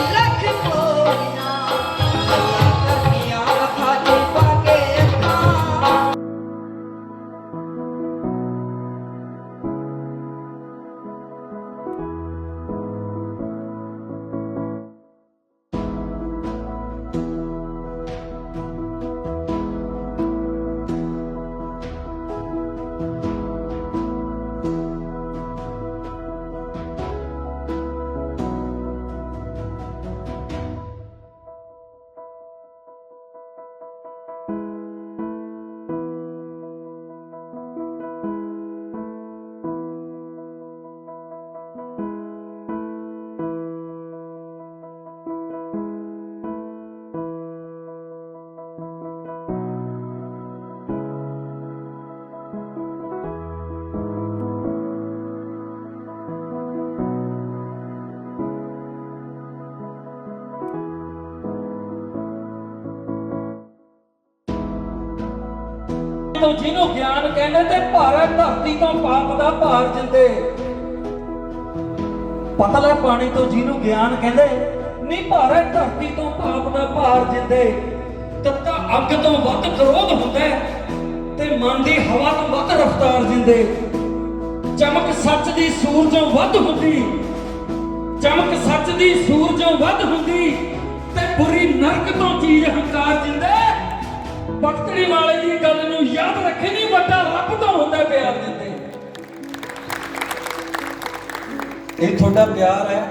luck could ਤੋਂ ਜਿਹਨੂੰ ਗਿਆਨ ਕਹਿੰਦੇ ਤੇ ਭਾਰਤ ਧਰਤੀ ਤੋਂ ਪਾਪ ਦਾ ਭਾਰ ਜਿੰਦੇ। ਪਤਲਾ ਪਾਣੀ ਤੋਂ ਜਿਹਨੂੰ ਗਿਆਨ ਕਹਿੰਦੇ ਨਹੀਂ ਭਾਰਾ ਧਰਤੀ ਤੋਂ ਪਾਪ ਦਾ ਭਾਰ ਜਿੰਦੇ। ਤੱਤਾ ਅੱਗ ਤੋਂ ਵੱਧ ਕਰੋਧ ਹੁੰਦਾ ਤੇ ਮਨ ਦੀ ਹਵਾ ਤੋਂ ਵੱਧ ਰਫ਼ਤਾਰ ਜਿੰਦੇ। ਚਮਕ ਸੱਚ ਦੀ ਸੂਰਜੋਂ ਵੱਧ ਹੁੰਦੀ। ਚਮਕ ਸੱਚ ਦੀ ਸੂਰਜੋਂ ਵੱਧ ਹੁੰਦੀ ਤੇ ਬੁਰੀ ਨਰਕ ਤੋਂ ਚੀਜ਼ ਹੰਕਾਰ ਜਿੰਦੇ। ਇਹ ਤੁਹਾਡਾ ਪਿਆਰ ਹੈ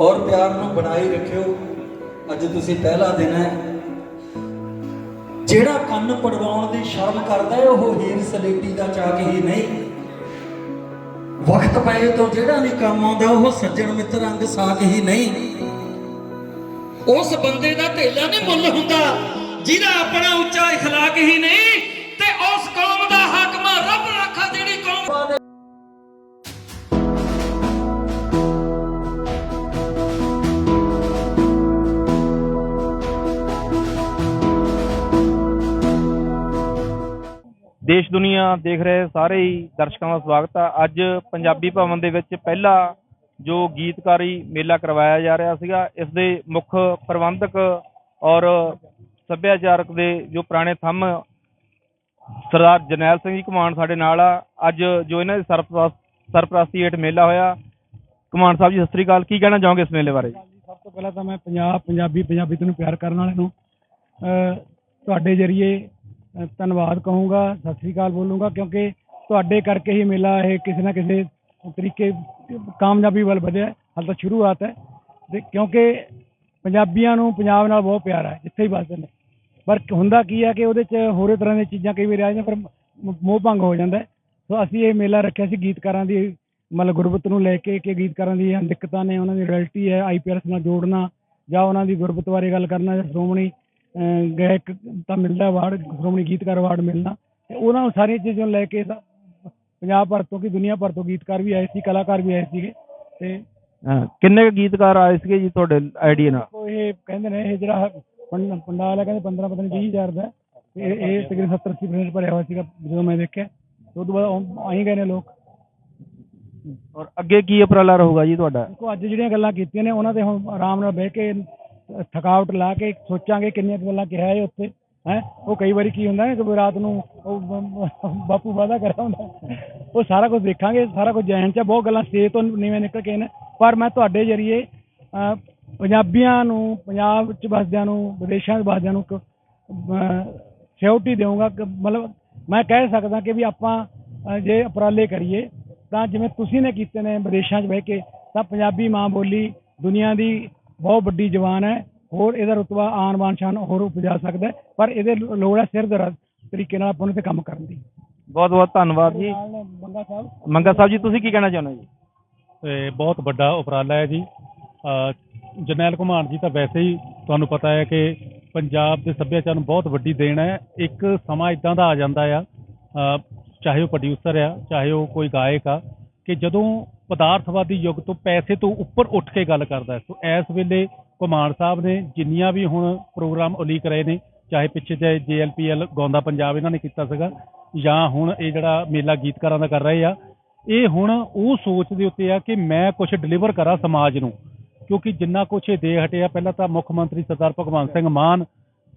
ਔਰ ਪਿਆਰ ਨੂੰ ਬਣਾਈ ਰੱਖਿਓ ਅੱਜ ਤੁਸੀਂ ਪਹਿਲਾ ਦਿਨ ਹੈ ਜਿਹੜਾ ਕੰਨ ਪੜਵਾਉਣ ਦੀ ਸ਼ਰਮ ਕਰਦਾ ਹੈ ਉਹ ਹੀਰ ਸਲੇਟੀ ਦਾ ਚਾਕ ਹੀ ਨਹੀਂ ਵਕਤ ਪਏ ਤੋਂ ਜਿਹੜਾ ਨਹੀਂ ਕੰਮ ਆਉਂਦਾ ਉਹ ਸੱਜਣ ਮਿੱਤਰ ਅੰਗ ਸਾਕ ਹੀ ਨਹੀਂ ਉਸ ਬੰਦੇ ਦਾ ਢੇਲਾ ਨਹੀਂ ਮੁੱਲ ਹੁੰਦਾ ਜਿਹਦਾ ਆਪਣਾ ਉੱਚਾ اخلاق ਹੀ ਨਹੀਂ ਦੇਸ਼ ਦੁਨੀਆ ਦੇਖ ਰਹੇ ਸਾਰੇ ਹੀ ਦਰਸ਼ਕਾਂ ਦਾ ਸਵਾਗਤ ਆ। ਅੱਜ ਪੰਜਾਬੀ ਭਵਨ ਦੇ ਵਿੱਚ ਪਹਿਲਾ ਜੋ ਗੀਤਕਾਰੀ ਮੇਲਾ ਕਰਵਾਇਆ ਜਾ ਰਿਹਾ ਸੀਗਾ, ਇਸ ਦੇ ਮੁੱਖ ਪ੍ਰਬੰਧਕ ਔਰ ਸੱਭਿਆਚਾਰਕ ਦੇ ਜੋ ਪੁਰਾਣੇ ਥੰਮ ਸਰਦਾਰ ਜਰਨੈਲ ਸਿੰਘ ਜੀ ਕਮਾਨ ਸਾਡੇ ਨਾਲ ਆ। ਅੱਜ ਜੋ ਇਹਨਾਂ ਦੀ ਸਰਪ੍ਰਸਤ ਸਰਪ੍ਰਸਤੀ ਹੇਠ ਮੇਲਾ ਹੋਇਆ। ਕਮਾਨ ਸਾਹਿਬ ਜੀ, ਸਤਿ ਸ੍ਰੀ ਅਕਾਲ। ਕੀ ਕਹਿਣਾ ਚਾਹੋਗੇ ਇਸ ਮੇਲੇ ਬਾਰੇ? ਸਭ ਤੋਂ ਪਹਿਲਾਂ ਤਾਂ ਮੈਂ ਪੰਜਾਬ, ਪੰਜਾਬੀ ਪੰਜਾਬੀ ਨੂੰ ਪਿਆਰ ਕਰਨ ਵਾਲਿਆਂ ਨੂੰ ਤੁਹਾਡੇ ਜਰੀਏ ਧੰਨਵਾਦ ਕਹੂੰਗਾ, ਸਤਿ ਸ੍ਰੀ ਅਕਾਲ ਬੋਲੂੰਗਾ ਕਿਉਂਕਿ ਤੁਹਾਡੇ ਕਰਕੇ ਹੀ ਮੇਲਾ ਇਹ ਕਿਸੇ ਨਾ ਕਿਸੇ ਤਰੀਕੇ ਕਾਮਯਾਬੀ ਵੱਲ ਵਧਿਆ ਹੈ। ਹਾਲੇ ਤਾਂ ਸ਼ੁਰੂਆਤ ਹੈ ਤੇ ਕਿਉਂਕਿ ਪੰਜਾਬੀਆਂ ਨੂੰ ਪੰਜਾਬ ਨਾਲ ਬਹੁਤ ਪਿਆਰ ਹੈ ਜਿੱਥੇ ਹੀ ਵੱਸਦੇ ਨੇ ਪਰ ਹੁੰਦਾ ਕੀ ਹੈ ਕਿ ਉਹਦੇ 'ਚ ਹੋਰੇ ਤਰ੍ਹਾਂ ਦੀਆਂ ਚੀਜ਼ਾਂ ਕਈ ਵਾਰੀ ਆ ਜਾਂਦੀਆਂ, ਪਰ ਮੋਹ ਭੰਗ ਹੋ ਜਾਂਦਾ ਸੋ ਅਸੀਂ ਇਹ ਮੇਲਾ ਰੱਖਿਆ ਸੀ ਗੀਤਕਾਰਾਂ ਦੀ, ਮਤਲਬ ਗੁਰਬਤ ਨੂੰ ਲੈ ਕੇ ਕਿ ਗੀਤਕਾਰਾਂ ਦੀਆਂ ਦਿੱਕਤਾਂ ਨੇ, ਉਹਨਾਂ ਦੀ ਰਾਇਲਟੀ ਹੈ ਆਈਪੀਆਰਐਸ ਨਾਲ ਜੋੜਨਾ ਜਾਂ ਉਹਨਾਂ ਦੀ ਗੁਰਬਤ ਬਾਰੇ ਗੱਲ ਕਰਨਾ ਜਾਂ ਸ਼੍ਰੋਮਣੀ ਗਾਇਕ ਤਾਂ ਮਿਲਦਾ ਅਵਾਰਡ ਸ਼੍ਰੋਮਣੀ ਗੀਤਕਾਰ ਅਵਾਰਡ ਮਿਲਣਾ। ਉਹਨਾਂ ਨੂੰ ਸਾਰੀਆਂ ਚੀਜ਼ਾਂ ਨੂੰ ਲੈ ਕੇ ਪੰਜਾਬ ਭਰ ਤੋਂ ਕੀ ਦੁਨੀਆ ਭਰ ਤੋਂ ਗੀਤਕਾਰ ਵੀ ਆਏ ਸੀ ਕਲਾਕਾਰ ਵੀ ਆਏ ਸੀਗੇ। ਤੇ ਕਿੰਨੇ ਗੀਤਕਾਰ ਆਏ ਸੀਗੇ ਜੀ ਤੁਹਾਡੇ ਆਈਡੀਆ ਨਾਲ? ਉਹ ਇਹ ਕਹਿੰਦੇ ਨੇ ਇਹ ਜਿਹੜਾ ਪੰਡ- ਪੰਡਾਲ ਹੈ ਕਹਿੰਦੇ 15 ਪਤਾ ਨਹੀਂ 20000 ਦਾ ਇਹ ਇਹ ਤਕਰੀਬਨ 70 80% ਭਰਿਆ ਹੋਇਆ ਸੀਗਾ ਜਦੋਂ ਮੈਂ ਦੇਖਿਆ। ਉਹ ਤੋਂ ਬਾਅਦ ਆਈ ਗਏ ਨੇ ਲੋਕ। ਔਰ ਅੱਗੇ ਕੀ ਉਪਰਾਲਾ ਰਹੂਗਾ ਜੀ ਤੁਹਾਡਾ? ਦੇਖੋ ਅੱਜ ਜਿਹੜੀਆਂ ਗੱਲਾਂ ਕੀਤੀਆਂ ਨੇ ਉਹਨਾਂ ਤੇ ਹੁਣ ਆਰਾਮ ਨਾਲ ਬਹਿ ਕੇ ਥਕਾਵਟ ਲਾ ਕੇ ਸੋਚਾਂਗੇ ਕਿੰਨੀਆਂ ਗੱਲਾਂ ਕਿਹਾ ਹੈ ਉੱਥੇ ਹੈ? ਉਹ ਕਈ ਵਾਰੀ ਕੀ ਹੁੰਦਾ ਹੈ ਕਿ ਰਾਤ ਨੂੰ ਉਹ ਬਾਪੂ ਵਾਦਾ ਕਰਿਆ ਹੁੰਦਾ ਉਹ ਸਾਰਾ ਕੁਝ ਦੇਖਾਂਗੇ, ਸਾਰਾ ਕੁਝ ਜੈਨ ਚ ਬਹੁਤ ਗੱਲਾਂ ਸਟੇਜ ਤੋਂ ਨੀਵੇਂ ਨਿਕਲ ਕੇ ਨੇ। ਪਰ ਮੈਂ ਤੁਹਾਡੇ ਜਰੀਏ ਪੰਜਾਬੀਆਂ ਨੂੰ, ਪੰਜਾਬ ਚ ਵਸਦਿਆਂ ਨੂੰ, ਵਿਦੇਸ਼ਾਂ 'ਚ ਵਸਦਿਆਂ ਨੂੰ ਸਿਕਿਉਰਿਟੀ ਦੇਵਾਂਗਾ ਕਿ ਮਤਲਬ ਮੈਂ ਕਹਿ ਸਕਦਾ ਕਿ ਵੀ ਆਪਾਂ ਜੇ ਉਪਰਾਲੇ ਕਰੀਏ, ਤਾਂ ਜਿਵੇਂ ਤੁਸੀਂ ਨੇ ਕੀਤੇ ਨੇ ਵਿਦੇਸ਼ਾਂ 'ਚ ਬਹਿ ਕੇ, ਤਾਂ ਪੰਜਾਬੀ ਮਾਂ ਬੋਲੀ ਦੁਨੀਆ ਦੀ ਬਹੁਤ ਵੱਡੀ ਜ਼ਬਾਨ ਹੈ ਹੋਰ ਇਹਦਾ ਰੁਤਬਾ ਆਨ ਬਾਨ ਸ਼ਾਨ ਹੋਰ ਉਪਜਾ ਸਕਦਾ ਹੈ ਪਰ ਇਹਦੇ ਲੋ- ਲੋੜ ਹੈ ਸਿਰ ਦਰ ਤਰੀਕੇ ਨਾਲ ਆਪਾਂ ਨੂੰ ਤੇ ਕੰਮ ਕਰਨ ਦੀ। ਬਹੁਤ ਬਹੁਤ ਧੰਨਵਾਦ ਜੀ। ਬੰਗਾ ਸਾਹਿਬ। ਮੰਗਾ ਸਾਹਿਬ ਜੀ ਤੁਸੀਂ ਕੀ ਕਹਿਣਾ ਚਾਹੁੰਦੇ ਹੋ ਜੀ? ਤੇ ਬਹੁਤ ਵੱਡਾ ਉਪਰਾਲਾ ਹੈ ਜੀ। ਅ, ਜਰਨੈਲ ਘੁਮਾਣ ਜੀ ਤਾਂ ਵੈਸੇ ਹੀ ਤੁਹਾਨੂੰ ਪਤਾ ਹੈ ਕਿ ਪੰਜਾਬ ਦੇ ਸੱਭਿਆਚਾਰ ਨੂੰ ਬਹੁਤ ਵੱਡੀ ਦੇਣ ਹੈ। ਇੱਕ ਸਮਾਂ ਇਦਾਂ ਦਾ ਆ ਜਾਂਦਾ ਆ ਅ, ਚਾਹੇ ਉਹ ਪ੍ਰੋਡਿਊਸਰ ਆ ਚਾਹੇ ਉਹ ਕੋਈ ਗਾਇਕ ਆ ਕਿ ਜਦੋਂ ਪਦਾਰਥਵਾਦੀ ਯੁੱਗ ਤੋਂ ਪੈਸੇ ਤੋਂ ਉੱਪਰ ਉੱਠ ਕੇ ਗੱਲ ਕਰਦਾ ਸੋ ਇਸ ਵੇਲੇ ਘੁਮਾਣ ਸਾਹਿਬ ਨੇ ਜਿੰਨੀਆਂ ਵੀ ਹੁਣ ਪ੍ਰੋਗਰਾਮ ਉਲੀਕ ਰਹੇ ਨੇ, ਚਾਹੇ ਪਿੱਛੇ ਜੇ ਜੇਐਲਪੀਐਲ ਗਾਉਂਦਾ ਪੰਜਾਬ ਇਹਨਾਂ ਨੇ ਕੀਤਾ ਸੀਗਾ, ਜਾਂ ਹੁਣ ਇਹ ਜਿਹੜਾ ਮੇਲਾ ਗੀਤਕਾਰਾਂ ਦਾ ਕਰ ਰਹੇ ਆ, ਇਹ ਹੁਣ ਉਹ ਸੋਚ ਦੇ ਉੱਤੇ ਆ ਕਿ ਮੈਂ ਕੁਝ ਡਿਲੀਵਰ ਕਰਾਂ ਸਮਾਜ ਨੂੰ, ਕਿਉਂਕਿ ਜਿੰਨਾ ਕੁਝ ਇਹ ਦੇ ਹਟਿਆ, ਪਹਿਲਾਂ ਤਾਂ ਮੁੱਖ ਮੰਤਰੀ ਸਰਦਾਰ ਭਗਵੰਤ ਸਿੰਘ ਮਾਨ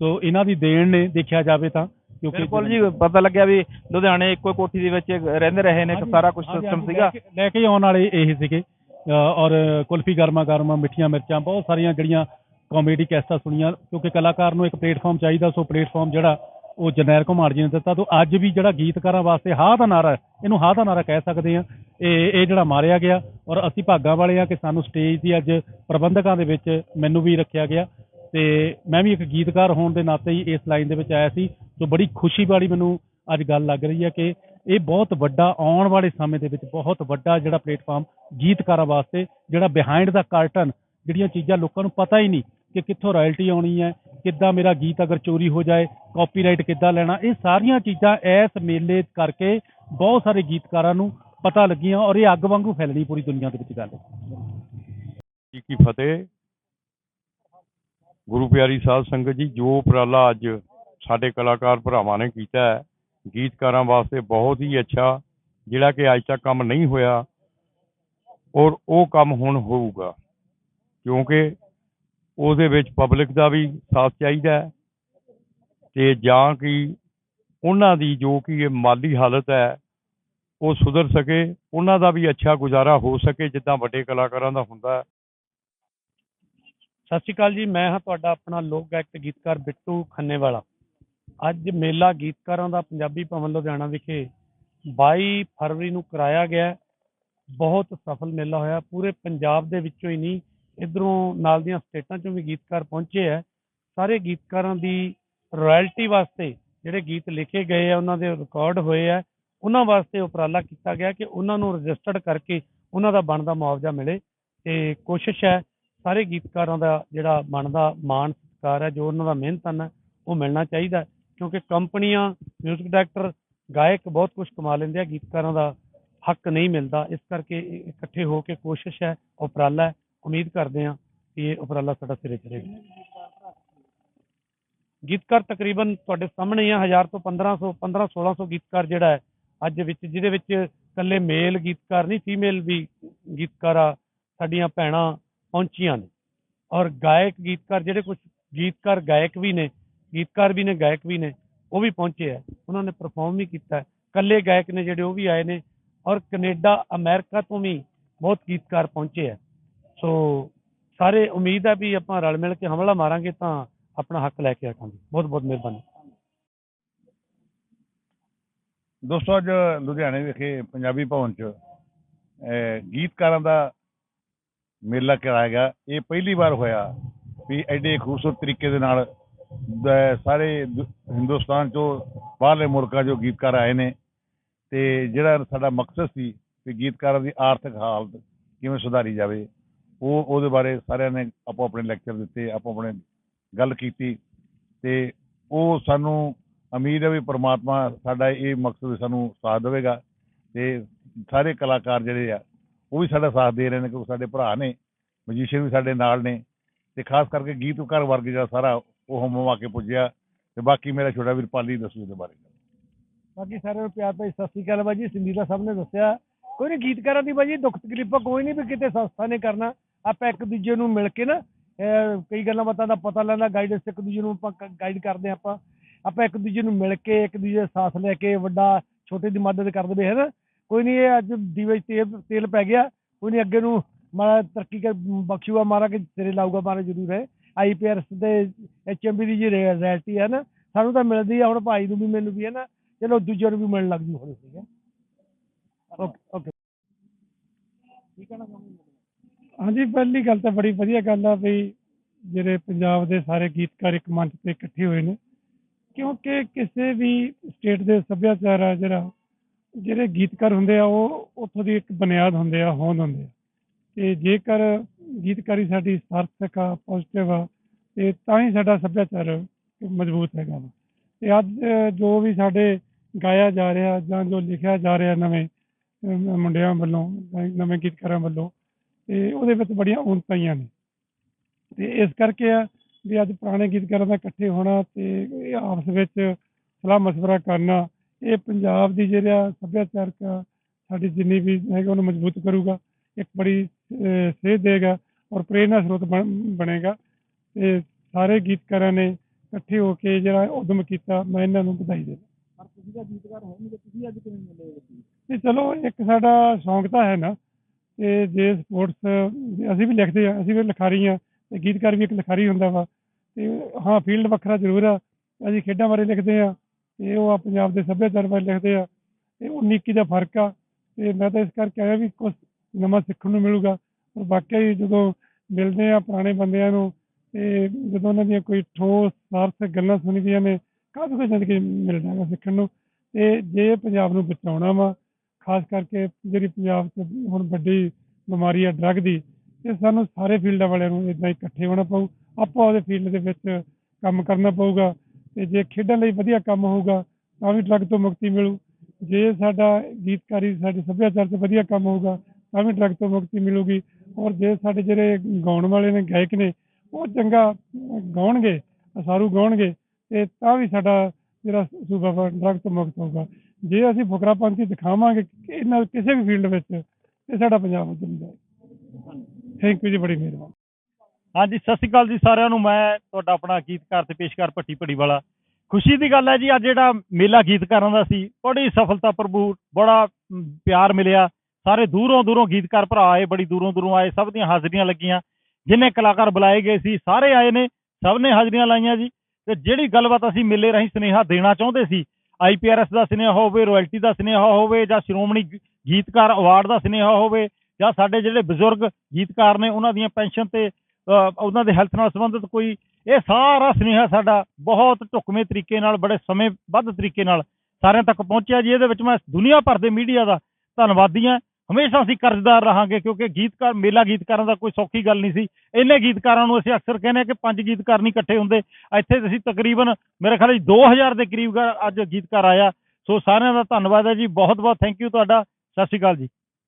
ਸੋ ਇਹਨਾਂ ਦੀ ਦੇਣ ਨੇ ਦੇਖਿਆ ਜਾਵੇ ਤਾਂ ਕਿਉਂਕਿ ਬਿਲਕੁਲ ਜੀ ਪਤਾ ਲੱਗਿਆ ਵੀ ਲੁਧਿਆਣੇ ਇੱਕੋ ਕੋਠੀ ਦੇ ਵਿੱਚ ਰਹਿੰਦੇ ਰਹੇ ਨੇ ਸਾਰਾ ਕੁਝ ਸਿਸਟਮ ਸੀਗਾ। ਲੈ ਕੇ- ਆਉਣ ਵਾਲੇ ਇਹ ਸੀਗੇ। ਔਰ ਕੁਲਫੀ ਗਰਮਾ ਗਰਮਾ ਮਿੱਠੀਆਂ ਮਿਰਚਾਂ ਬਹੁਤ ਸਾਰੀਆਂ ਜਿਹੜੀਆਂ ਕਾਮੇਡੀ ਕੈਸਟਾਂ ਸੁਣੀਆਂ ਕਿਉਂਕਿ ਕਲਾਕਾਰ ਨੂੰ ਇੱਕ ਪਲੇਟਫਾਰਮ ਚਾਹੀਦਾ ਸੋ ਪਲੇਟਫਾਰਮ ਜਿਹੜਾ ਉਹ ਜਰਨੈਲ ਘੁਮਾਰ ਜੀ ਨੇ ਦਿੱਤਾ। ਤੋਂ ਅੱਜ ਵੀ ਜਿਹੜਾ ਗੀਤਕਾਰਾਂ ਵਾਸਤੇ ਹਾਂ ਦਾ ਨਾਰਾ ਇਹਨੂੰ ਹਾਂ ਦਾ ਨਾਰਾ ਕਹਿ ਸਕਦੇ ਆ ਇਹ ਇਹ ਜਿਹੜਾ ਮਾਰਿਆ ਗਿਆ ਔਰ ਅਸੀਂ ਭਾਗਾਂ ਵਾਲੇ ਆ ਕਿ ਸਾਨੂੰ ਸਟੇਜ ਦੀ ਅੱਜ ਪ੍ਰਬੰਧਕਾਂ ਦੇ ਵਿੱਚ ਮੈਨੂੰ ਵੀ ਰੱਖਿਆ ਗਿਆ। ਤੇ ਮੈਂ ਵੀ ਇੱਕ ਗੀਤਕਾਰ ਹੋਣ ਦੇ ਨਾਤੇ ਹੀ ਇਸ ਲਾਈਨ ਦੇ ਵਿੱਚ ਆਇਆ ਸੀ ਸੋ ਬੜੀ ਖੁਸ਼ੀ ਵਾਲੀ ਮੈਨੂੰ ਅੱਜ ਗੱਲ ਲੱਗ ਰਹੀ ਹੈ ਕਿ ਇਹ ਬਹੁਤ ਵੱਡਾ ਆਉਣ ਵਾਲੇ ਸਮੇਂ ਦੇ ਵਿੱਚ ਬਹੁਤ ਵੱਡਾ ਜਿਹੜਾ ਪਲੇਟਫਾਰਮ ਗੀਤਕਾਰਾਂ ਵਾਸਤੇ, ਜਿਹੜਾ ਬਿਹਾਈਂਡ ਦਾ ਕਰਟਨ ਜਿਹੜੀਆਂ ਚੀਜ਼ਾਂ ਲੋਕਾਂ ਨੂੰ ਪਤਾ ਹੀ ਨਹੀਂ ਕਿ ਕਿੱਥੋਂ ਰਾਇਲਟੀ ਆਉਣੀ ਹੈ, ਕਿੱਦਾਂ ਮੇਰਾ ਗੀਤ ਅਗਰ ਚੋਰੀ ਹੋ ਜਾਏ ਕਾਪੀਰਾਈਟ ਕਿੱਦਾਂ ਲੈਣਾ, ਇਹ ਸਾਰੀਆਂ ਚੀਜ਼ਾਂ ਇਸ ਮੇਲੇ ਕਰਕੇ ਬਹੁਤ ਸਾਰੇ ਗੀਤਕਾਰਾਂ ਨੂੰ ਪਤਾ ਲੱਗੀਆਂ ਔਰ ਇਹ ਅੱਗ ਵਾਂਗੂ ਫੈਲਣੀ ਪੂਰੀ ਦੁਨੀਆ ਦੇ ਵਿੱਚ ਗੱਲ ਕੀ ਕੀ ਫਤਿਹ। ਗੁਰੂ ਪਿਆਰੀ ਸਾਧ ਸੰਗਤ ਜੀ, ਜੋ ਉਪਰਾਲਾ ਅੱਜ ਸਾਡੇ ਕਲਾਕਾਰ ਭਰਾਵਾਂ ਨੇ ਕੀਤਾ ਹੈ, ਗੀਤਕਾਰਾਂ ਵਾਸਤੇ ਬਹੁਤ ਹੀ ਅੱਛਾ, ਜਿਹੜਾ ਕਿ ਅੱਜ ਤੱਕ ਕੰਮ ਨਹੀਂ ਹੋਇਆ ਔਰ ਉਹ ਕੰਮ ਹੁਣ ਹੋਊਗਾ, ਕਿਉਂਕਿ ਉਹਦੇ ਵਿੱਚ ਪਬਲਿਕ ਦਾ ਵੀ ਸਾਥ ਚਾਹੀਦਾ ਹੈ ਤੇ ਜਾਂ ਕਿ ਉਹਨਾਂ ਦੀ ਜੋ ਕਿ ਇਹ ਮਾਲੀ ਹਾਲਤ ਹੈ, ਉਹ ਸੁਧਰ ਸਕੇ, ਉਹਨਾਂ ਦਾ ਵੀ ਅੱਛਾ ਗੁਜ਼ਾਰਾ ਹੋ ਸਕੇ, ਜਿੱਦਾਂ ਵੱਡੇ ਕਲਾਕਾਰਾਂ ਦਾ ਹੁੰਦਾ ਹੈ। ਸਤਿ ਸ਼੍ਰੀ ਅਕਾਲ ਜੀ, ਮੈਂ ਹਾਂ ਤੁਹਾਡਾ ਆਪਣਾ ਲੋਕ ਗਾਇਕ ਤੇ ਗੀਤਕਾਰ ਬਿੱਟੂ ਖੰਨੇਵਾਲਾ। ਅੱਜ ਮੇਲਾ ਗੀਤਕਾਰਾਂ ਦਾ ਪੰਜਾਬੀ ਭਵਨ ਲੁਧਿਆਣਾ ਵਿਖੇ 22 ਫਰਵਰੀ ਨੂੰ ਕਰਾਇਆ ਗਿਆ ਬਹੁਤ ਸਫਲ ਮੇਲਾ ਹੋਇਆ, ਪੂਰੇ ਪੰਜਾਬ ਦੇ ਵਿੱਚੋਂ ਹੀ ਨਹੀਂ, ਇਧਰੋਂ ਨਾਲ ਦੀਆਂ ਸਟੇਟਾਂ ਚੋਂ ਵੀ ਗੀਤਕਾਰ ਪਹੁੰਚੇ ਹੈ। ਸਾਰੇ ਗੀਤਕਾਰਾਂ ਦੀ ਰਾਇਲਟੀ ਵਾਸਤੇ ਜਿਹੜੇ ਗੀਤ ਲਿਖੇ ਗਏ ਆ ਉਹਨਾਂ ਦੇ ਰਿਕਾਰਡ ਹੋਏ ਆ ਉਹਨਾਂ ਵਾਸਤੇ ਉਪਰਾਲਾ ਕੀਤਾ ਗਿਆ ਕਿ ਉਹਨਾਂ ਨੂੰ ਰਜਿਸਟਰਡ ਕਰਕੇ ਉਹਨਾਂ ਦਾ ਬਣਦਾ ਮੁਆਵਜ਼ਾ ਮਿਲੇ ਤੇ ਕੋਸ਼ਿਸ਼ ਹੈ ਸਾਰੇ ਗੀਤਕਾਰਾਂ ਦਾ ਜਿਹੜਾ ਬਣਦਾ ਮਾਣ ਸਤਿਕਾਰ ਹੈ, ਜੋ ਉਹਨਾਂ ਦਾ ਮਿਹਨਤਨ ਹੈ ਉਹ ਮਿਲਣਾ ਚਾਹੀਦਾ ਕਿਉਂਕਿ ਕੰਪਨੀਆਂ ਮਿਊਜ਼ਿਕ ਡਾਇਰੈਕਟਰ ਗਾਇਕ ਬਹੁਤ ਕੁਝ ਕਮਾ ਲੈਂਦੇ ਆ, ਗੀਤਕਾਰਾਂ ਦਾ ਹੱਕ ਨਹੀਂ ਮਿਲਦਾ। ਇਸ ਕਰਕੇ ਇਕੱਠੇ ਹੋ ਕੇ ਕੋਸ਼ਿਸ਼ ਹੈ, ਉਪਰਾਲਾ ਹੈ। ਉਮੀਦ ਕਰਦੇ ਹਾਂ ਕਿ ਇਹ ਉਪਰਾਲਾ ਸਾਡਾ ਸਿਰੇ ਚੜੇਗਾ ਗੀਤਕਾਰ ਤਕਰੀਬਨ ਤੁਹਾਡੇ ਸਾਹਮਣੇ ਹੀ ਆ 1000 ਤੋਂ 1500 15 1600 ਗੀਤਕਾਰ ਜਿਹੜਾ ਹੈ, ਅੱਜ ਵਿੱਚ, ਜਿਹਦੇ ਵਿੱਚ ਇਕੱਲੇ ਮੇਲ ਗੀਤਕਾਰ ਨਹੀਂ ਫੀਮੇਲ ਵੀ ਗੀਤਕਾਰਾ, ਸਾਡੀਆਂ ਭੈਣਾਂ ਪਹੁੰਚੀਆਂ ਨੇ। ਔਰ ਗਾਇਕ ਗੀਤਕਾਰ ਜਿਹੜੇ ਕੁਝ ਗੀਤਕਾਰ ਗਾਇਕ ਵੀ ਨੇ, ਗੀਤਕਾਰ ਵੀ ਨੇ, ਗਾਇਕ ਵੀ ਨੇ, ਉਹ ਵੀ ਪਹੁੰਚੇ ਆ। ਉਹਨਾਂ ਨੇ ਪਰਫਾਰਮ ਵੀ ਕੀਤਾ ਹੈ। ਗਾਇਕ ਨੇ ਜਿਹੜੇ ਉਹ ਵੀ ਆਏ ਨੇ ਔਰ ਕੈਨੇਡਾ, ਅਮਰੀਕਾ ਤੋਂ ਵੀ ਬਹੁਤ ਗੀਤਕਾਰ ਪਹੁੰਚੇ ਆ। ਸੋ ਸਾਰੇ ਉਮੀਦ ਆ ਵੀ ਆਪਾਂ ਰਲ ਮਿਲ ਕੇ ਹਮਲਾ ਮਾਰਾਂਗੇ ਤਾਂ ਆਪਣਾ ਹੱਕ ਲੈ ਕੇ ਆਵਾਂਗੇ। ਬਹੁਤ ਬਹੁਤ ਮਿਹਰਬਾਨੀ। ਦੋਸਤੋ, ਅੱਜ ਲੁਧਿਆਣੇ ਵਿਖੇ ਪੰਜਾਬੀ ਭਵਨ ਚ ਗੀਤਕਾਰਾਂ ਦਾ ਮੇਲਾ ਕਰਾਇਆ ਗਿਆ। ਇਹ ਪਹਿਲੀ ਵਾਰ ਹੋਇਆ ਵੀ ਐਡੇ ਖੂਬਸੂਰਤ ਤਰੀਕੇ ਦੇ ਨਾਲ ਸਾਰੇ ਹਿੰਦੁਸਤਾਨ ਚੋਂ ਬਾਹਰਲੇ ਮੁਲਕਾਂ ਚੋਂ ਗੀਤਕਾਰ ਆਏ ਨੇ ਤੇ ਜਿਹੜਾ ਸਾਡਾ ਮਕਸਦ ਸੀ ਵੀ ਗੀਤਕਾਰਾਂ ਦੀ ਆਰਥਿਕ ਹਾਲਤ ਕਿਵੇਂ ਸੁਧਾਰੀ ਜਾਵੇ, ਉਹ ਉਹਦੇ ਬਾਰੇ ਸਾਰਿਆਂ ਨੇ ਆਪੋ ਆਪਣੇ ਲੈਕਚਰ ਦਿੱਤੇ, ਆਪੋ ਆਪਣੇ ਗੱਲ ਕੀਤੀ ਤੇ ਉਹ ਸਾਨੂੰ ਉਮੀਦ ਹੈ ਵੀ ਪ੍ਰਮਾਤਮਾ ਸਾਡਾ ਇਹ ਮਕਸਦ ਸਾਨੂੰ ਸਾਥ ਦੇਵੇਗਾ ਤੇ ਸਾਰੇ ਕਲਾਕਾਰ ਜਿਹੜੇ ਆ ਉਹ ਵੀ ਸਾਡਾ ਸਾਥ ਦੇ ਰਹੇ ਨੇ ਕਿਉਂਕਿ ਸਾਡੇ ਭਰਾ ਨੇ ਮਜੀਸ਼ੀਅਨ ਵੀ ਸਾਡੇ ਨਾਲ ਨੇ ਤੇ ਖਾਸ ਕਰਕੇ ਗੀਤਕਾਰ ਵਰਗ ਜਿਹੜਾ ਸਾਰਾ ਉਹ ਹਮਵਾ ਕੇ ਪੁੱਜਿਆ ਤੇ ਬਾਕੀ ਮੇਰਾ ਛੋਟਾ ਵੀਰ ਪਾਲੀ ਦੱਸੂ ਇਹਦੇ ਬਾਰੇ। ਬਾਕੀ ਸਾਰਿਆਂ ਨੂੰ ਪਿਆਰ ਭਾਈ ਸਤਿ ਸ੍ਰੀ ਅਕਾਲ ਬਾਜੀ ਸਿੰਧੀਲਾ ਸਾਹਿਬ ਨੇ ਦੱਸਿਆ। ਕੋਈ ਨਹੀਂ ਗੀਤਕਾਰਾਂ ਦੀ ਬਾਜੀ ਦੁੱਖ ਤਕਲੀਫਾਂ ਕੋਈ ਨਹੀਂ ਵੀ ਕਿਤੇ ਸੰਸਥਾ ਨੇ ਕਰਨਾ। ਆਪਾਂ ਇੱਕ ਦੂਜੇ ਨੂੰ ਮਿਲ ਕੇ ਨਾ ਕਈ ਗੱਲਾਂ ਬਾਤਾਂ ਦਾ ਪਤਾ ਲੈਣਾ ਗਾਈਡੈਂਸ ਇੱਕ ਦੂਜੇ ਨੂੰ ਆਪਾਂ ਗਾਈਡ ਕਰਦੇ ਹਾਂ ਆਪਾਂ। ਆਪਾਂ ਇੱਕ ਦੂਜੇ ਨੂੰ ਮਿਲ ਕੇ, ਇੱਕ ਦੂਜੇ ਦਾ ਸਾਥ ਲੈ ਕੇ ਵੱਡਾ ਛੋਟੇ ਦੀ ਮਦਦ ਕਰਦੇ ਵੇ ਹੈ ਨਾ? ਕੋਈ ਨਹੀਂ ਇਹ ਅੱਜ ਦੀਵੇ ਤੇਲ ਤੇਲ ਪੈ ਗਿਆ। ਕੋਈ ਨਹੀਂ ਅੱਗੇ ਨੂੰ ਮਾਰਾ ਤਰੱਕੀ ਕਰ ਬਖਸ਼ੂਗਾ ਮਾਰਾ ਕਿ ਤੇਰੇ ਲਾਊਗਾ ਮਾਰਾ ਜ਼ਰੂਰ ਹੈ। ਆਈਪੀਆਰਸ ਦੇ ਐਚਐਮਬੀ ਦੀ ਜੀ ਰਿਐਲਿਟੀ ਹੈ ਨਾ ਸਾਨੂੰ ਤਾਂ ਮਿਲਦੀ ਆ ਹੁਣ ਭਾਈ ਨੂੰ ਵੀ ਮੈਨੂੰ ਵੀ ਹੈ ਨਾ ਚਲੋ ਦੂਜਿਆਂ ਨੂੰ ਵੀ ਮਿਲਣ ਲੱਗ ਜੂ ਹੁਣ ਠੀਕ ਹੈ। Okay okay. ਠੀਕ ਹੈ ਨਾ ਹਾਂਜੀ ਪਹਿਲੀ ਗੱਲ ਤਾਂ ਬੜੀ ਵਧੀਆ ਗੱਲ ਆ ਵੀ ਜਿਹੜੇ ਪੰਜਾਬ ਦੇ ਸਾਰੇ ਗੀਤਕਾਰ ਇੱਕ ਮੰਚ ਤੇ ਇਕੱਠੇ ਹੋਏ ਨੇ। ਕਿਉਂਕਿ ਕਿਸੇ ਵੀ ਸਟੇਟ ਦੇ ਸੱਭਿਆਚਾਰ ਆ ਜਿਹੜਾ ਜਿਹੜੇ ਗੀਤਕਾਰ ਹੁੰਦੇ ਆ, ਉਹ ਉੱਥੋਂ ਦੀ ਇੱਕ ਬੁਨਿਆਦ ਹੁੰਦੇ ਆ, ਹੋਂਦ ਹੁੰਦੇ ਆ। ਤੇ ਜੇਕਰ ਗੀਤਕਾਰੀ ਸਾਡੀ ਸਾਰਥਕ ਆ ਪੋਜ਼ਿਟਿਵ ਆ, ਤੇ ਤਾਂ ਹੀ ਸਾਡਾ ਸੱਭਿਆਚਾਰ ਮਜ਼ਬੂਤ ਹੈਗਾ ਵਾ। ਤੇ ਅੱਜ ਜੋ ਵੀ ਸਾਡੇ ਗਾਇਆ ਜਾ ਰਿਹਾ ਜਾਂ ਜੋ ਲਿਖਿਆ ਜਾ ਰਿਹਾ ਨਵੇਂ ਮੁੰਡਿਆਂ ਵੱਲੋਂ, ਨਵੇਂ ਗੀਤਕਾਰਾਂ ਵੱਲੋਂ, ਤੇ ਉਹਦੇ ਵਿੱਚ ਬੜੀਆਂ ਉਨਤਾਈਆਂ ਨੇ। ਤੇ ਇਸ ਕਰਕੇ ਆ ਵੀ ਅੱਜ ਪੁਰਾਣੇ ਗੀਤਕਾਰਾਂ ਦਾ ਇਕੱਠੇ ਹੋਣਾ ਤੇ ਆਪਸ ਵਿੱਚ ਸਲਾਹ ਮਸ਼ਵਰਾ ਕਰਨਾ ਇਹ ਪੰਜਾਬ ਦੀ ਜਿਹੜਾ ਸੱਭਿਆਚਾਰਕ ਸਾਡੀ ਜਿੰਨੀ ਵੀ ਹੈਗਾ ਉਹਨੂੰ ਮਜ਼ਬੂਤ ਕਰੂਗਾ ਇੱਕ ਬੜੀ ਸੇਧ ਦੇਗਾ ਔਰ ਪ੍ਰੇਰਨਾ ਸਰੋਤ ਬਣ- ਬਣੇਗਾ। ਤੇ ਸਾਰੇ ਗੀਤਕਾਰਾਂ ਨੇ ਇਕੱਠੇ ਹੋ ਕੇ ਜਿਹੜਾ ਉਦਮ ਕੀਤਾ ਮੈਂ ਇਹਨਾਂ ਨੂੰ ਵਧਾਈ ਦਿੰਦਾ ਪਰ ਤੁਸੀਂ ਤਾਂ ਗੀਤਕਾਰ ਹੋ ਨਹੀਂ ਤੁਸੀਂ ਅੱਜ ਕਿਵੇਂ ਮਿਲੇ ਤੇ ਚਲੋ ਇੱਕ ਸਾਡਾ ਸ਼ੌਂਕ ਤਾਂ ਹੈ ਨਾ ਤੇ ਜੇ ਸਪੋਰਟਸ ਅਸੀਂ ਵੀ ਲਿਖਦੇ ਆ ਅਸੀਂ ਵੀ ਲਿਖਾਰੀ ਆ ਤੇ ਗੀਤਕਾਰ ਵੀ ਇੱਕ ਲਿਖਾਰੀ ਹੁੰਦਾ ਵਾ ਤੇ ਹਾਂ ਫੀਲਡ ਵੱਖਰਾ ਜ਼ਰੂਰ ਆ ਅਸੀਂ ਖੇਡਾਂ ਬਾਰੇ ਲਿਖਦੇ ਆ ਤੇ ਉਹ ਆ, ਪੰਜਾਬ ਦੇ ਸੱਭਿਆਚਾਰ ਬਾਰੇ ਲਿਖਦੇ ਆ। ਤੇ 19 ਇੱਕੀ ਦਾ ਫ਼ਰਕ ਆ। ਤੇ ਮੈਂ ਤਾਂ ਇਸ ਕਰਕੇ ਆਇਆ ਵੀ ਕੁਝ ਨਵਾਂ ਸਿੱਖਣ ਨੂੰ ਮਿਲੂਗਾ। ਪਰ ਵਾਕਿਆ ਜਦੋਂ ਮਿਲਦੇ ਆ ਪੁਰਾਣੇ ਬੰਦਿਆਂ ਨੂੰ, ਤੇ ਜਦੋਂ ਉਹਨਾਂ ਦੀਆਂ ਕੋਈ ਠੋਸ, ਸਾਰਥਕ ਗੱਲਾਂ ਸੁਣੀਦੀਆਂ ਨੇ ਕਾਫੀ ਕੁਝ ਜ਼ਿੰਦਗੀ 'ਚ ਮਿਲਦਾ ਹੈ ਸਿੱਖਣ ਨੂੰ। ਤੇ ਜੇ ਪੰਜਾਬ ਨੂੰ ਬਚਾਉਣਾ ਵਾ, ਖਾਸ ਕਰਕੇ ਜਿਹੜੀ ਪੰਜਾਬ 'ਚ ਹੁਣ ਵੱਡੀ ਬਿਮਾਰੀ ਆ ਡਰੱਗ ਦੀ ਤੇ ਸਾਨੂੰ ਸਾਰੇ ਫੀਲਡਾਂ ਵਾਲਿਆਂ ਨੂੰ ਇਦਾਂ ਇਕੱਠੇ ਹੋਣਾ ਪਊ। ਆਪੋ ਆਪਦੇ ਫੀਲਡ ਦੇ ਵਿੱਚ ਕੰਮ ਕਰਨਾ ਪਊਗਾ। ਤੇ ਜੇ ਖੇਡਾਂ ਲਈ ਵਧੀਆ ਕੰਮ ਹੋਊਗਾ ਤਾਂ ਵੀ ਡਰੱਗ ਤੋਂ ਮੁਕਤੀ ਮਿਲੂ। ਜੇ ਸਾਡਾ ਗੀਤਕਾਰੀ ਸਾਡੇ ਸੱਭਿਆਚਾਰ 'ਚ ਵਧੀਆ ਕੰਮ ਹੋਊਗਾ ਤਾਂ ਵੀ ਡਰੱਗ ਤੋਂ ਮੁਕਤੀ ਮਿਲੂਗੀ। ਔਰ ਜੇ ਸਾਡੇ ਜਿਹੜੇ ਗਾਉਣ ਵਾਲੇ ਨੇ ਗਾਇਕ ਨੇ ਉਹ ਚੰਗਾ ਗਾਉਣਗੇ ਅਸਾਰੂ ਗਾਉਣਗੇ ਤੇ ਤਾਂ ਵੀ ਸਾਡਾ ਜਿਹੜਾ ਸੂਬਾ ਵਾ ਡਰੱਗ ਤੋਂ ਮੁਕਤ ਹੋਊਗਾ। ਜੇ ਅਸੀਂ ਫੁਕਰਾਪੰਥੀ ਦਿਖਾਵਾਂਗੇ ਇਹਨਾਂ ਕਿਸੇ ਵੀ ਫੀਲਡ ਵਿੱਚ ਤੇ ਸਾਡਾ ਪੰਜਾਬ ਉੱਜਮ ਜਾਏ ਥੈਂਕ ਯੂ ਜੀ ਬੜੀ ਮਿਹਰਬਾਨੀ। ਹਾਂਜੀ, ਸਤਿ ਸ਼੍ਰੀ ਅਕਾਲ ਜੀ ਸਾਰਿਆਂ ਨੂੰ। ਮੈਂ ਤੁਹਾਡਾ ਆਪਣਾ ਗੀਤਕਾਰ ਤੇ ਪੇਸ਼ਕਾਰ ਭੱਟੀ ਭੜੀ ਵਾਲਾ। ਖੁਸ਼ੀ ਦੀ ਗੱਲ ਹੈ ਜੀ, ਅੱਜ ਜਿਹੜਾ ਮੇਲਾ ਗੀਤਕਾਰਾਂ ਦਾ ਸੀ, ਬੜੀ ਸਫਲਤਾ ਭਰਪੂਰ, ਬੜਾ ਪਿਆਰ ਮਿਲਿਆ। ਸਾਰੇ ਦੂਰੋਂ ਦੂਰੋਂ ਗੀਤਕਾਰ ਭਰਾ ਆਏ, ਬੜੀ ਦੂਰੋਂ ਦੂਰੋਂ ਆਏ, ਸਭ ਦੀਆਂ ਹਾਜ਼ਰੀਆਂ ਲੱਗੀਆਂ। ਜਿੰਨੇ ਕਲਾਕਾਰ ਬੁਲਾਏ ਗਏ ਸੀ, ਸਾਰੇ ਆਏ ਨੇ, ਸਭ ਨੇ ਹਾਜ਼ਰੀਆਂ ਲਾਈਆਂ ਜੀ। ਤੇ ਜਿਹੜੀ ਗੱਲਬਾਤ ਅਸੀਂ ਮੇਲੇ ਰਾਹੀਂ ਸੁਨੇਹਾ ਦੇਣਾ ਚਾਹੁੰਦੇ ਸੀ ਆਈਪੀਆਰਐਸ ਦਾ ਸੁਨੇਹਾ ਹੋਵੇ, ਰਾਇਲਟੀ ਦਾ ਸੁਨੇਹਾ ਹੋਵੇ, ਜਾਂ ਸ਼੍ਰੋਮਣੀ ਗੀਤਕਾਰ ਅਵਾਰਡ ਦਾ ਸੁਨੇਹਾ ਹੋਵੇ, ਜਾਂ ਸਾਡੇ ਜਿਹੜੇ ਬਜ਼ੁਰਗ ਗੀਤਕਾਰ ਨੇ, ਉਹਨਾਂ ਦੀਆਂ ਪੈਨਸ਼ਨ ਤੇ ਉਹਨਾਂ ਦੇ ਹੈਲਥ ਨਾਲ ਸੰਬੰਧਿਤ ਕੋਈ, ਇਹ ਸਾਰਾ ਸੁਨੇਹਾ ਸਾਡਾ ਬਹੁਤ ਢੁਕਵੇਂ ਤਰੀਕੇ ਨਾਲ, ਬੜੇ ਸਮੇਂ ਵੱਧ ਤਰੀਕੇ ਨਾਲ ਸਾਰਿਆਂ ਤੱਕ ਪਹੁੰਚਿਆ ਜੀ। ਇਹਦੇ ਵਿੱਚ ਮੈਂ ਦੁਨੀਆ ਭਰ ਦੇ ਮੀਡੀਆ ਦਾ ਧੰਨਵਾਦੀ ਹਾਂ। ਹਮੇਸ਼ਾ ਅਸੀਂ ਕਰਜ਼ਦਾਰ ਰਹਾਂਗੇ ਕਿਉਂਕਿ ਗੀਤਕਾਰ, ਮੇਲਾ ਗੀਤਕਾਰਾਂ ਦਾ ਕੋਈ ਸੌਖੀ ਗੱਲ ਨਹੀਂ ਸੀ। ਇਹਨੇ ਗੀਤਕਾਰਾਂ ਨੂੰ ਅਸੀਂ ਅਕਸਰ ਕਹਿੰਦੇ ਹਾਂ ਕਿ ਪੰਜ ਗੀਤਕਾਰ ਨਹੀਂ ਇਕੱਠੇ ਹੁੰਦੇ। ਇੱਥੇ ਅਸੀਂ ਤਕਰੀਬਨ ਮੇਰੇ ਖਿਆਲ ਜੀ 2000 ਦੇ ਕਰੀਬ ਅੱਜ ਗੀਤਕਾਰ ਆਇਆ। ਸੋ ਸਾਰਿਆਂ ਦਾ ਧੰਨਵਾਦ ਹੈ ਜੀ। ਬਹੁਤ ਬਹੁਤ ਥੈਂਕ ਯੂ ਤੁਹਾਡਾ। ਸਤਿ ਸ਼੍ਰੀ ਅਕਾਲ ਜੀ।